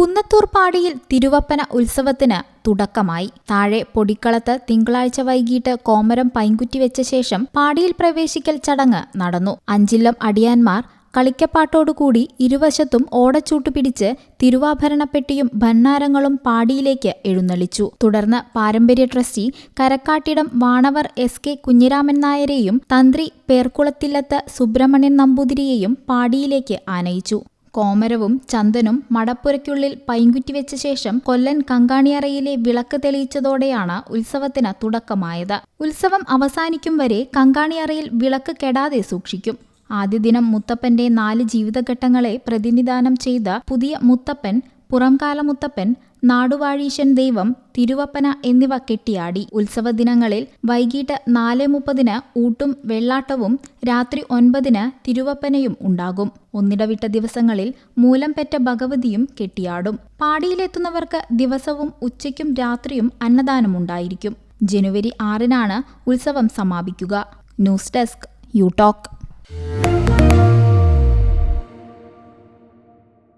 കുന്നത്തൂർ പാടിയിൽ തിരുവപ്പന ഉത്സവത്തിന് തുടക്കമായി. താഴെ പൊടിക്കളത്ത് തിങ്കളാഴ്ച വൈകിട്ട് കോമരം പൈങ്കുറ്റി വെച്ച ശേഷം പാടിയിൽ പ്രവേശിക്കൽ ചടങ്ങ് നടന്നു. അഞ്ചില്ലം അടിയാന്മാർ കളിക്കപ്പാട്ടോടുകൂടി ഇരുവശത്തും ഓടച്ചൂട്ട് പിടിച്ച് തിരുവാഭരണപ്പെട്ടിയും ഭണ്ണാരങ്ങളും പാടിയിലേക്ക് എഴുന്നള്ളിച്ചു. തുടർന്ന് പാരമ്പര്യ ട്രസ്റ്റി കരക്കാട്ടിടം വാണവർ എസ് കെ കുഞ്ഞിരാമൻ നായരെയും തന്ത്രി പേർക്കുളത്തില്ലത്ത് സുബ്രഹ്മണ്യൻ നമ്പൂതിരിയെയും പാടിയിലേക്ക് ആനയിച്ചു. കോമരവും ചന്ദനും മടപ്പുരയ്ക്കുള്ളിൽ പൈങ്കുറ്റി വെച്ച ശേഷം കൊല്ലൻ കങ്കാണിയറയിലെ വിളക്ക് തെളിയിച്ചതോടെയാണ് ഉത്സവത്തിന് തുടക്കമായത്. ഉത്സവം അവസാനിക്കും വരെ കങ്കാണിയറയിൽ വിളക്ക് കെടാതെ സൂക്ഷിക്കും. ആദ്യ ദിനം മുത്തപ്പന്റെ നാല് ജീവിതഘട്ടങ്ങളെ പ്രതിനിധാനം ചെയ്ത പുതിയ മുത്തപ്പൻ പുറംകാല മുത്തപ്പൻ നാടുവാഴീശൻ ദൈവം തിരുവപ്പന എന്നിവ കെട്ടിയാടി. ഉത്സവ ദിനങ്ങളിൽ വൈകിട്ട് നാല് മുപ്പതിന് ഊട്ടും വെള്ളാട്ടവും രാത്രി ഒൻപതിന് തിരുവപ്പനയും ഉണ്ടാകും. ഒന്നിടവിട്ട ദിവസങ്ങളിൽ മൂലം പെറ്റ ഭഗവതിയും കെട്ടിയാടും. പാടിയിലെത്തുന്നവർക്ക് ദിവസവും ഉച്ചയ്ക്കും രാത്രിയും അന്നദാനമുണ്ടായിരിക്കും ജനുവരി ആറിനാണ് ഉത്സവം സമാപിക്കുക. News desk you talk.